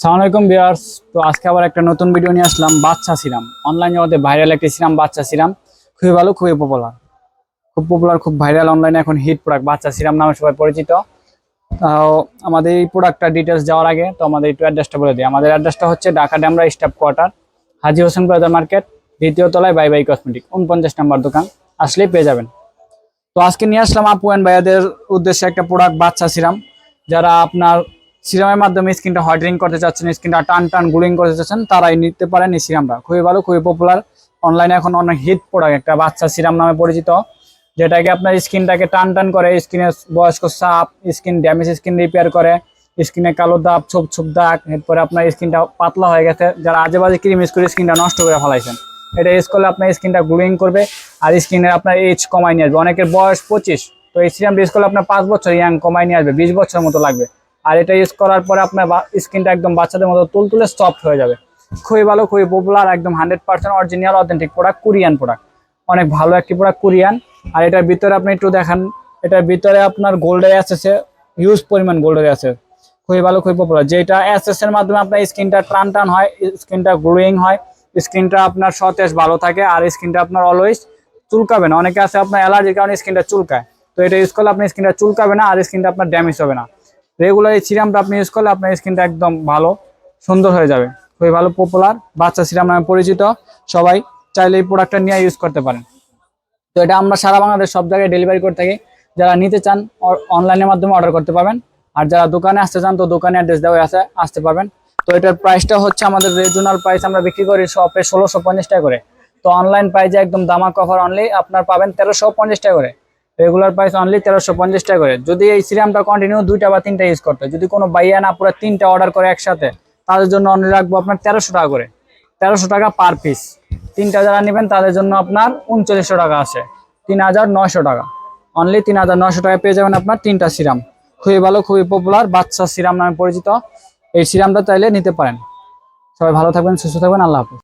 সালাম আলাইকুম বিয়ার্স তো আজকে আবার একটা নতুন ভিডিও নিয়ে আসলাম, বাচ্চা সিরাম। অনলাইন জগতে ভাইরাল একটি সিরাম, বাচ্চা সিরাম। খুবই ভালো, খুবই পপুলার খুব পপুলার খুব ভাইরাল অনলাইনে এখন হিট প্রোডাক্ট বাচ্চা সিরাম নামে সবাই পরিচিত। তাও আমাদের এই প্রোডাক্টটা ডিটেলস যাওয়ার আগে তো আমাদের একটু অ্যাড্রেসটা বলে দিই। আমাদের অ্যাড্রেসটা হচ্ছে Dhaka Demra staff quarter Haji Hossain brother market দ্বিতীয় তলায় বাই বাই কসমেটিক উনপঞ্চাশ নাম্বার দোকান। আসলেই পেয়ে যাবেন। তো আজকে নিয়ে আসলাম আপু অ্যান্ড ভাইয়াদের উদ্দেশ্যে একটা প্রোডাক্ট বাচ্চা সিরাম। যারা আপনার সিরামের মাধ্যমে স্কিনটা হোয়াইটেনিং করতে চাচ্ছেন, স্কিনটা টান টান গ্লোয়িং করতে চাচ্ছেন, তারাই নিতে পারেন এই সিরামটা। খুবই ভালো, খুবই পপুলার অনলাইনে এখন অনেক হিট প্রোডাক্ট একটা বাচ্চা সিরাম নামে পরিচিত, যেটাকে আপনার স্কিনটাকে টান টান করে, স্কিনের বয়স্ক সাপ, স্কিন ড্যামেজ স্কিন রিপেয়ার করে, স্কিনে কালো দাগ, ছোপ ছোপ দাগ, এরপরে আপনার স্কিনটা পাতলা হয়ে গেছে। যারা আজে বাজে ক্রিম ইউজ করে স্কিনটা নষ্ট করে ফেলাইছেন, এটা ইউজ করলে আপনার স্কিনটা গ্লোয়িং করবে আর স্কিনের আপনার এজ কমাই নিয়ে আসবে। অনেকের বয়স পঁচিশ, তো এই সিরামটা ইউজ করলে আপনার পাঁচ বছর ইয়াং কমাই নিয়ে আসবে, বিশ বছর মতো লাগবে। আর এটা ইউজ করার পরে আপনার স্কিনটা একদম বাচ্চাদের মতো তুলতুলে সফট হয়ে যাবে। খুবই ভালো, খুবই পপুলার একদম hundred percent original authentic product Korean product অনেক ভালো একটি প্রোডাক্ট কোরিয়ান আর এটার ভিতরে আপনি একটু দেখান, এটার ভিতরে আপনার গোল্ডের অ্যাসেসে হিউজ পরিমাণ গোল্ডের আছে খুবই ভালো, খুবই পপুলার যেটা এর মাধ্যমে আপনার স্কিনটা টান টান হয়, স্কিনটা গ্লোয়িং হয়, স্কিনটা আপনার সতেজ, ভালো থাকে, আর স্কিনটা আপনার অলওয়েজ চুলকাবে না। অনেকে আছে আপনার অ্যালার্জির কারণে স্কিনটা চুলকায়। তো এটা ইউজ করলে আপনার স্কিনটা চুলকাবে না, আর স্কিনটা আপনার ড্যামেজ হবে না। রেগুলার এই সিরামটা আপনি ইউজ করলে আপনার স্কিনটা একদম ভালো, সুন্দর হয়ে যাবে। খুবই ভালো পপুলার বাচ্চা সিরাম নামে পরিচিত। সবাই চাইলে এই প্রোডাক্টটা নিয়ে ইউজ করতে পারেন। তো এটা আমরা সারা বাংলাদেশ সব জায়গায় ডেলিভারি করে থাকি। যারা নিতে চান অনলাইনের মাধ্যমে অর্ডার করতে পারবেন। আর যারা দোকানে আসতে চান, তো দোকানে অ্যাড্রেস দেওয়া আছে, আসতে পারবেন। তো এটার প্রাইসটা হচ্ছে আমাদের রিজনাল প্রাইস আমরা বিক্রি করি শপে ষোলোশো পঞ্চাশ টাকা করে। তো অনলাইন প্রাইসে একদম দামাক অফার অনলি আপনার পাবেন তেরোশো পঞ্চাশ টাকা করে। রেগুলার প্রাইস অনলি তেরোশো পঞ্চাশ টাকা করে। যদি এই সিরামটা কন্টিনিউ দুইটা বা তিনটা ইউজ করতে যদি কোনো বাইয়া না পুরো তিনটা অর্ডার করে একসাথে, তাদের জন্য অনলি রাখব আপনার তেরোশো টাকা করে। তেরোশো টাকা পার পিস তিনটা যারা নেবেন, তাদের জন্য আপনার উনচল্লিশশো টাকা আছে। তিন হাজার নয়শো টাকা। অনলি তিন হাজার নয়শো টাকা পেয়ে যাবেন আপনার তিনটা সিরাম। খুবই ভালো, খুবই পপুলার বাচ্চা সিরাম নামে পরিচিত। এই সিরামটা চাইলে নিতে পারেন। সবাই ভালো থাকবেন, সুস্থ থাকবেন, আল্লাহ হাফিজ।